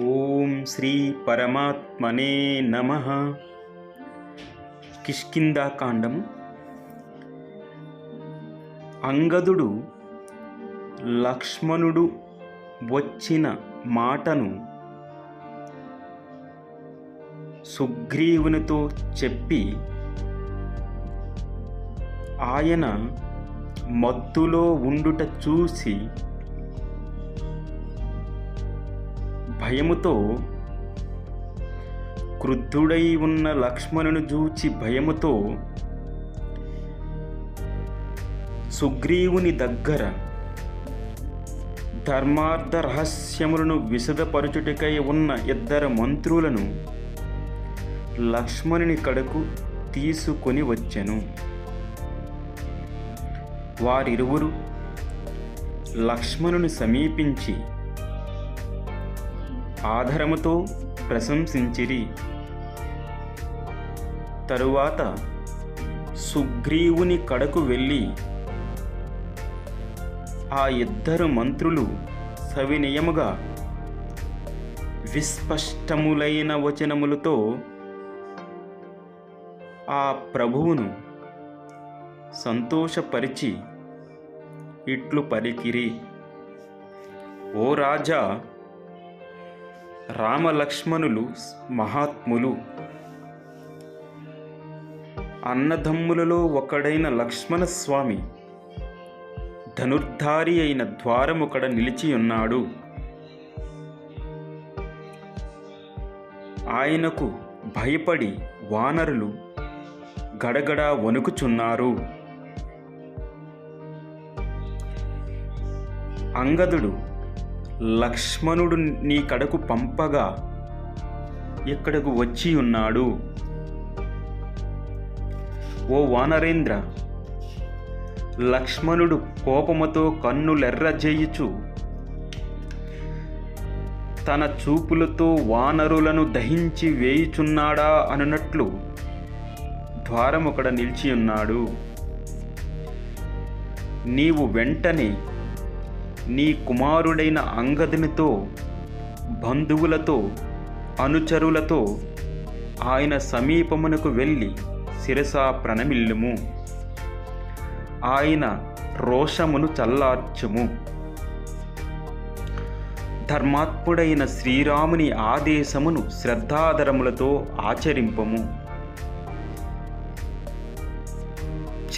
ఓం శ్రీ పరమాత్మనే నమ. కిష్కిందాకాండము అంగదుడు లక్ష్మణుడు వచ్చిన మాటను సుగ్రీవునితో చెప్పి ఆయన మత్తులో ఉండుట చూసి భయముతో క్రుద్ధుడై ఉన్న లక్ష్మణుని చూచి భయముతో సుగ్రీవుని దగ్గర ధర్మార్థ రహస్యములను విశదపరచుటకై ఉన్న ఇద్దరు మంత్రులను లక్ష్మణుని కడకు తీసుకొని వచ్చెను. వారిరువురు లక్ష్మణుని సమీపించి ఆధారముతో ప్రశంసించిరి. తరువాత సుగ్రీవుని కడకు వెళ్ళి ఆ ఇద్దరు మంత్రులు సవినయముగా విస్పష్టములైన వచనములతో ఆ ప్రభువును సంతోషపరిచి ఇట్లు పలికిరి. ఓ రాజా రామలక్ష్మణులు మహాత్ములు. అన్నదమ్ములలో ఒకడైన లక్ష్మణస్వామి ధనుర్ధారి అయిన ద్వారముకడ నిలిచి ఉన్నాడు ఆయనకు భయపడి వానరులు గడగడ వణుకుచున్నారు. అంగదుడు లక్ష్మణుడు నీ కడకు పంపగా ఇక్కడకు వచ్చి ఉన్నాడు? ఓ వానరేంద్ర లక్ష్మణుడు కోపముతో కన్నులెర్రజేయుచు తన చూపులతో వానరులను దహించి వేయుచున్నాడా అనునట్లు ద్వారముకడ నిలిచి ఉన్నాడు నీవు వెంటనే నీ కుమారుడైన అంగదునితో బంధువులతో అనుచరులతో ఆయన సమీపమునకు వెళ్ళి శిరసా ప్రణమిల్లుము. ఆయన రోషమును చల్లార్చుము. ధర్మాత్ముడైన శ్రీరాముని ఆదేశమును శ్రద్ధాధరములతో ఆచరింపము.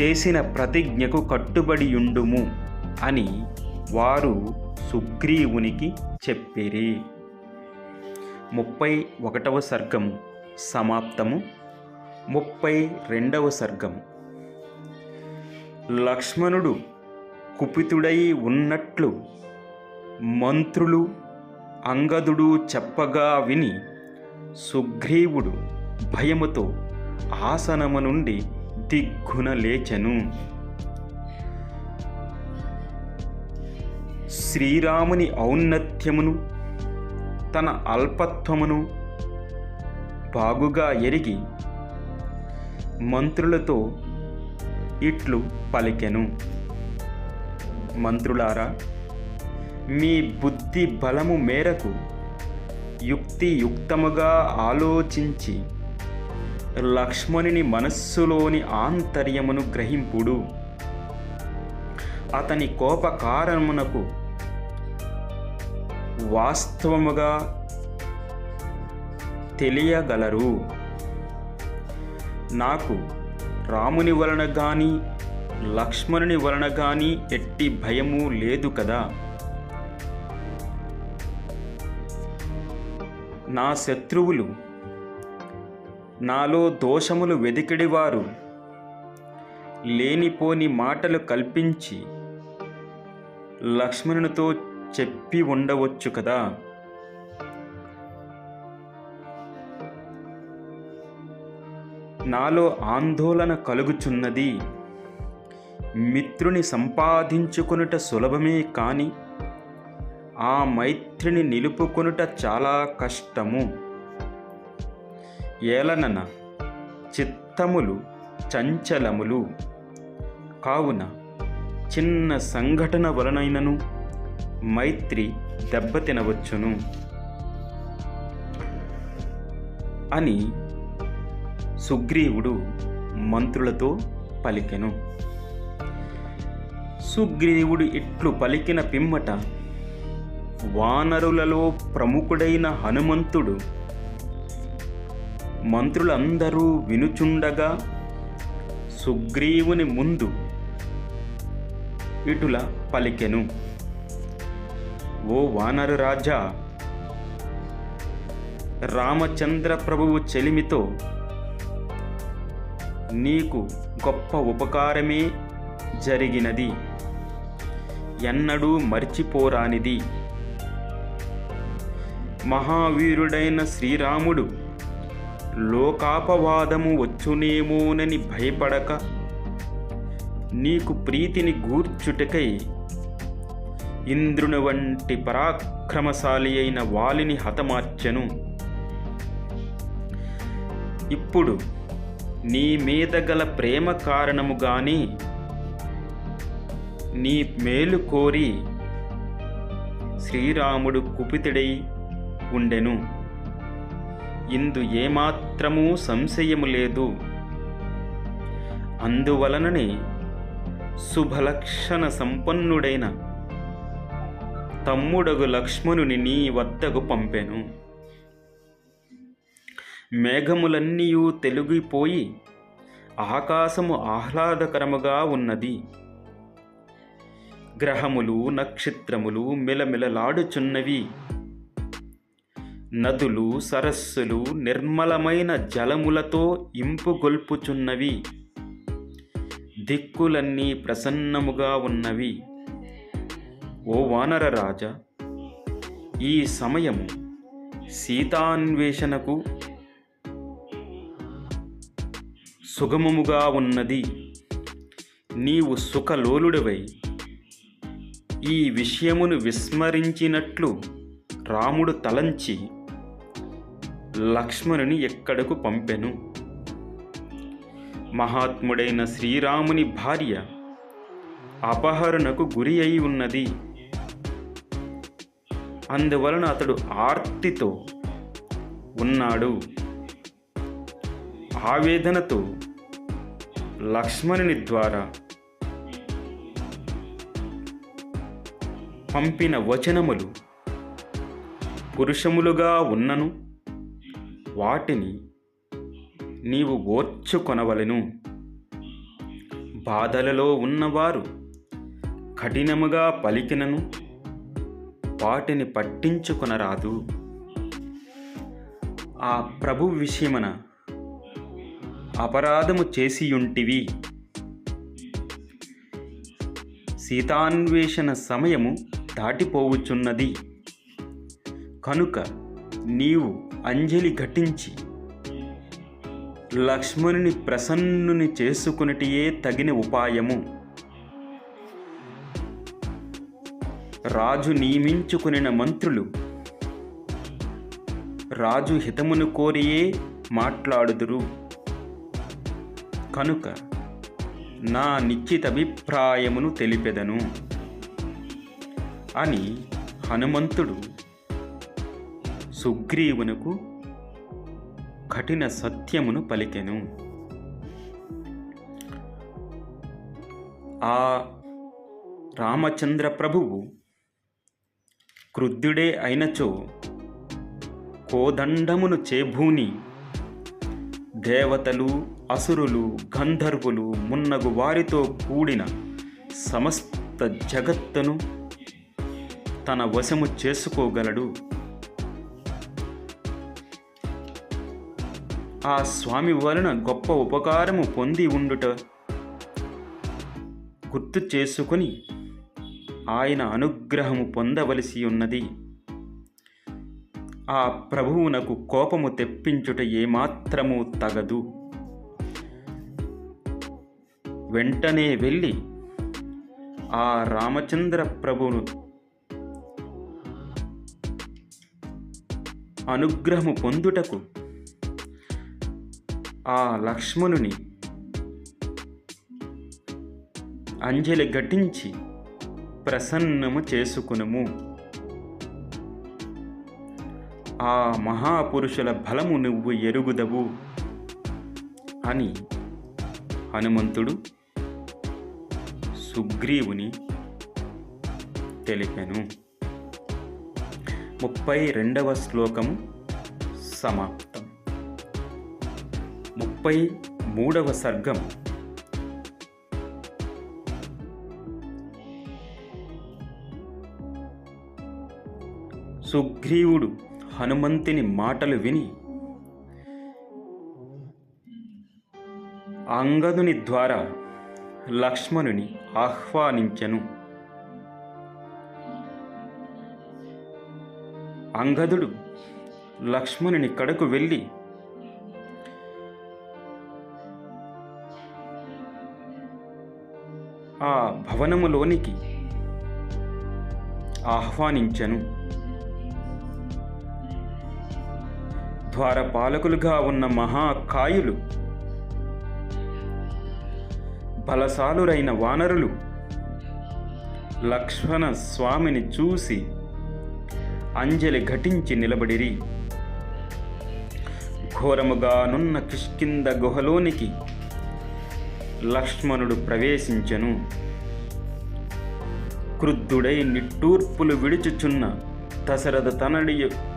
చేసిన ప్రతిజ్ఞకు కట్టుబడియుండుము అని వారు సుగ్రీవునికి చెప్పిరి. ముప్పై ఒకటవ సర్గము సమాప్తము. ముప్పై రెండవ సర్గము లక్ష్మణుడు కుపితుడై ఉన్నట్లు మంత్రులు అంగదుడు చెప్పగా విని సుగ్రీవుడు భయముతో ఆసనము నుండి దిగ్గున లేచెను. శ్రీరాముని ఔన్నత్యమును తన అల్పత్వమును బాగుగా ఎరిగి మంత్రులతో ఇట్లు పలికెను. మంత్రులారా మీ బుద్ధి బలము మేరకు యుక్తియుక్తముగా ఆలోచించి లక్ష్మణుని మనస్సులోని ఆంతర్యమును గ్రహింపుడు. అతని కోపకారణమునకు వాస్తవముగా తెలియగలరు. నాకు రాముని వలన కానీ లక్ష్మణుని వలన కానీ ఎట్టి భయము లేదు కదా. నా శత్రువులు నాలో దోషములు వెదికిడివారు లేనిపోని మాటలు కల్పించి లక్ష్మణునితో చెప్పి ఉండవచ్చు కదా? నాలో ఆందోళన కలుగుచున్నది. మిత్రుని సంపాదించుకొనుట సులభమే కాని ఆ మైత్రిని నిలుపుకొనుట చాలా కష్టము. ఏలనన చిత్తములు చంచలములు. కావున చిన్న సంఘటన వలనైనను మైత్రి దెబ్బతినవచ్చును అని సుగ్రీవుడు మంత్రులతో పలికెను. సుగ్రీవుడు ఇట్లు పలికిన పిమ్మట వానరులలో ప్రముఖుడైన హనుమంతుడు మంత్రులందరూ వినుచుండగా సుగ్రీవుని ముందు ఇటుల పలికెను. ఓ వానరు రాజా! రామచంద్ర ప్రభువు చెలిమితో నీకు గొప్ప ఉపకారమే జరిగినది. ఎన్నడూ మర్చిపోరానిది. మహావీరుడైన శ్రీరాముడు లోకాపవాదము వచ్చునేమోనని భయపడక నీకు ప్రీతిని గూర్చుటకై ఇంద్రుని వంటి పరాక్రమశాలి అయిన వాలిని హతమార్చెను. ఇప్పుడు నీ మీద గల ప్రేమ కారణముగాని నీ మేలు కోరి శ్రీరాముడు కుపితుడై ఉండెను. ఇందు ఏమాత్రమూ సంశయము లేదు. అందువలననే శుభలక్షణ సంపన్నుడైన తమ్ముడగు లక్ష్మణుని నీ వద్దకు పంపెను. మేఘములన్నీయూ తెలుగిపోయి ఆకాశము ఆహ్లాదకరముగా ఉన్నది. గ్రహములు నక్షత్రములు మిలమిలలాడుచున్నవి. నదులు సరస్సులు నిర్మలమైన జలములతో ఇంపుగొల్పుచున్నవి. దిక్కులన్నీ ప్రసన్నముగా ఉన్నవి. ఓ వానర రాజా ఈ సమయము సీతాన్వేషణకు సుగమముగా ఉన్నది. నీవు సుఖలోలుడివై ఈ విషయమును విస్మరించినట్లు రాముడు తలంచి లక్ష్మణుని ఎక్కడకు పంపెను. మహాత్ముడైన శ్రీరాముని భార్య అపహరణకు గురి అయి ఉన్నది. అందువలన అతడు ఆర్తితో ఉన్నాడు. ఆవేదనతో లక్ష్మణుని ద్వారా పంపిన వచనములు పురుషములుగా ఉన్నను. వాటిని నీవు ఓర్చుకొనవలను. బాధలలో ఉన్నవారు కఠినముగా పలికినను. వాటిని పట్టించుకొనరాదు. ఆ ప్రభు విషయమన అపరాధము చేసియుంటివి. సీతాన్వేషణ సమయము దాటిపోవుచున్నది కనుక నీవు అంజలి ఘటించి లక్ష్మణుని ప్రసన్నుని చేసుకునిటియే తగిన ఉపాయము. రాజు నియమించుకునిన మంత్రులు. రాజు హితమును కోరియే మాట్లాడుదురు. కనుక నా నిశ్చితభిప్రాయమును తెలిపెదను. అని హనుమంతుడు సుగ్రీవునకు కఠిన సత్యమును పలికెను. ఆ రామచంద్ర ప్రభువు క్రుద్ధుడే అయినచో కోదండమును చేభూని దేవతలు అసురులు గంధర్వులు మున్నగు వారితో కూడిన సమస్త జగత్తును తన వశము చేసుకోగలడు. ఆ స్వామి వలన గొప్ప ఉపకారము పొంది ఉండుట గుర్తు చేసుకుని ఆయన అనుగ్రహము పొందవలసి ఉన్నది. ఆ ప్రభువునకు కోపము తెప్పించుట ఏమాత్రము తగదు. వెంటనే వెళ్ళి ఆ రామచంద్ర ప్రభువును అనుగ్రహము పొందుటకు ఆ లక్ష్మణుని అంజలి ఘటించి ప్రసన్నము చేసుకునుము. ఆ మహాపురుషుల బలము నువ్వు ఎరుగుదవు అని హనుమంతుడు సుగ్రీవుని తెలిపెను. ముప్పై రెండవ శ్లోకము సమాప్తం. ముప్పై మూడవ సర్గం సుగ్రీవుడు హనుమంతుని మాటలు విని అంగదుని ద్వారా లక్ష్మణుని ఆహ్వానించెను. అంగదుడు లక్ష్మణుని కడకు వెళ్ళి ఆ భవనములోనికి ఆహ్వానించెను. ద్వారపాలకులుగా ఉన్న మహాకాయులు బలసాలురైన వానరులు లక్ష్మణ స్వామిని చూసి అంజలి ఘటించి నిలబడిరి. ఘోరముగానున్న కిష్కింద గుహలోనికి లక్ష్మణుడు ప్రవేశించెను. క్రుద్ధుడై నిట్టూర్పులు విడుచుచున్న దశరథ తనడియు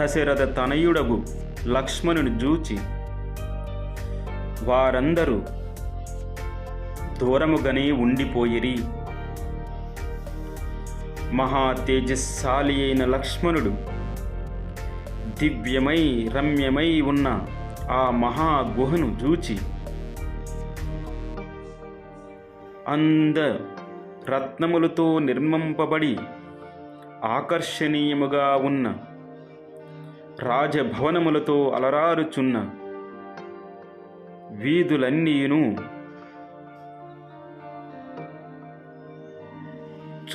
దశరథ తనయుడగు లక్ష్మణుని జూచి వారందరూ దూరముగానే ఉండిపోయిరి. మహా తేజస్శాలి అయిన లక్ష్మణుడు దివ్యమై రమ్యమై ఉన్న ఆ మహా గుహను చూచి అంద రత్నములతో నిర్మింపబడి ఆకర్షణీయముగా ఉన్న రాజభవనములతో అలరారుచున్న వీధులన్నీను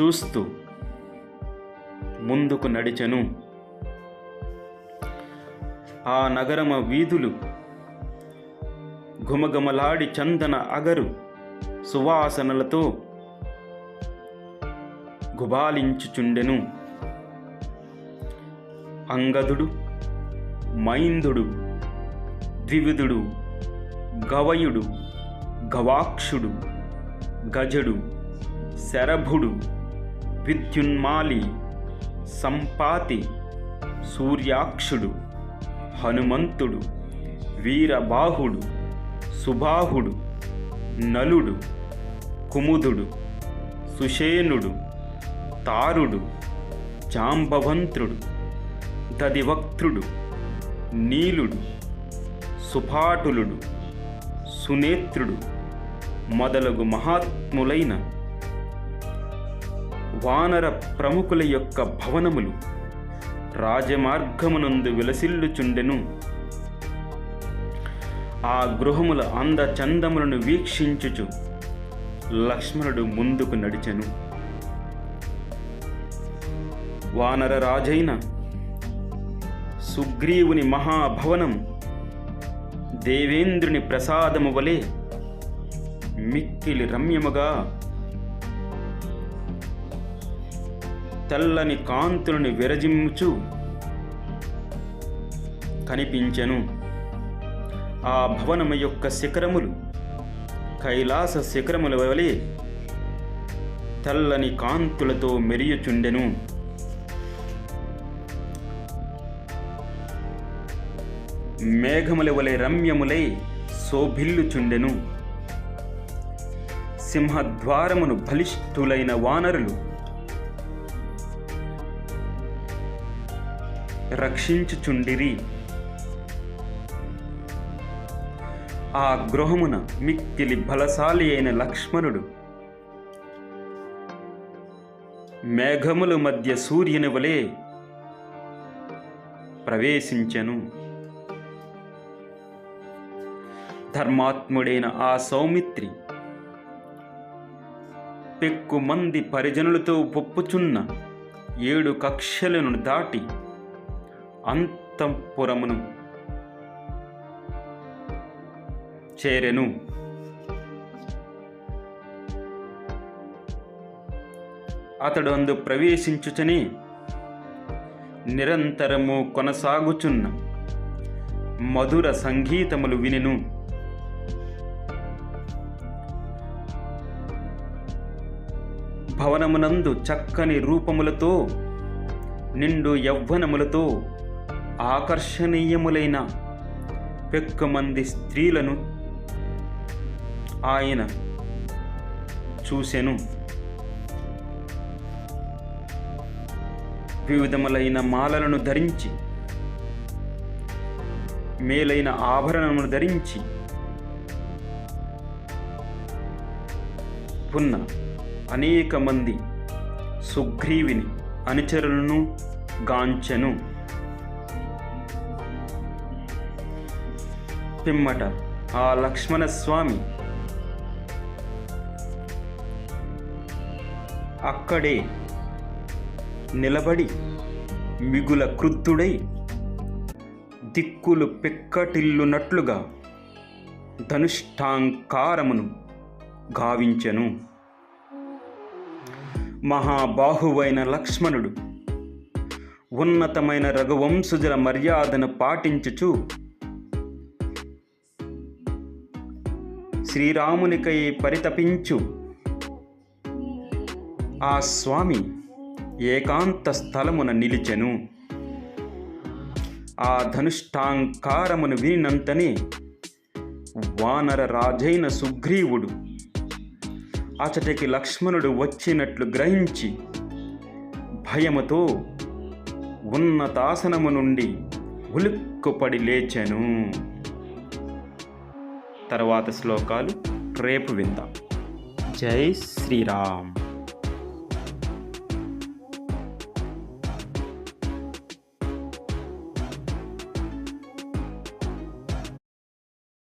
చూస్తూ ముందుకు నడిచెను. ఆ నగరమ వీధులు ఘుమఘుమలాడి చందన అగరు సువాసనలతో గుబాలించుచుండెను. అంగదుడు మైందుడు ద్వివిధుడు గవయుడు గవాక్షుడు గజడు శరభుడు విద్యున్మాలి సంపాతి సూర్యాక్షుడు హనుమంతుడు వీరబాహుడు సుబాహుడు నలుడు కుముదుడు సుషేనుడు తారుడు జాంబవంత్రుడు దదివక్త్రుడు నీలుడు సుపాటులుడు సునేత్రుడు మొదలగు మహాత్ములైన వానర ప్రముఖుల యొక్క భవనములు రాజమార్గమునందు విలసిల్లుచుండెను. ఆ గృహముల అందచందములను వీక్షించుచు లక్ష్మణుడు ముందుకు నడిచెను. వానర రాజైన సుగ్రీవుని మహాభవనం దేవేంద్రుని ప్రసాదము వలె మిక్కిలి రమ్యముగా తెల్లని కాంతులను విరజిమ్ముచు కనిపించెను. ఆ భవనము యొక్క శిఖరములు కైలాస శిఖరముల వలె తెల్లని కాంతులతో మెరియుచుండెను. మేఘముల వలె రమ్యములై శోభిల్లుచుండెను. సింహద్వారమును బలిష్ఠులైన వానరులు రక్షించుచుండిరి. ఆ గృహమున మిక్కిలి బలశాలి అయిన లక్ష్మణుడు మేఘముల మధ్య సూర్యుని వలె ప్రవేశించెను. ధర్మాత్ముడైన ఆ సౌమిత్రి పెక్కు మంది పరిజనులతో పొప్పుచున్న ఏడు కక్షలను దాటి అంతఃపురమును చేరెను. అతడు అందు ప్రవేశించుచని నిరంతరము కొనసాగుచున్న మధుర సంగీతములు వినెను. భవనమునందు చక్కని రూపములతో నిండు యవ్వనములతో ఆకర్షణీయములైన పెక్కుమంది స్త్రీలను ఆయన చూసెను. వివిధములైన మాలలను ధరించి మేలైన ఆభరణమును ధరించి ఉన్న అనేక మంది సుగ్రీవిని అనుచరులను గాంచెను. పిమ్మట ఆ లక్ష్మణస్వామి అక్కడే నిలబడి మిగుల క్రుద్ధుడై దిక్కులు పెక్కటిల్లునట్లుగా ధనుష్టాంకారమును గావించెను. మహాబాహువైన లక్ష్మణుడు. ఉన్నతమైన రఘువంశుజుల మర్యాదను పాటించుచు శ్రీరామునికై పరితపించు. ఆ స్వామి ఏకాంత స్థలమున నిలిచెను. ఆ ధనుష్టాంకారమును వినినంతనే వానర రాజైన సుగ్రీవుడు అతడికి లక్ష్మణుడు వచ్చినట్లు గ్రహించి భయముతో ఉన్నతాసనము నుండి ఉలిక్కుపడి లేచెను. తర్వాత శ్లోకాలు రేపు విందాం. జై శ్రీరామ్.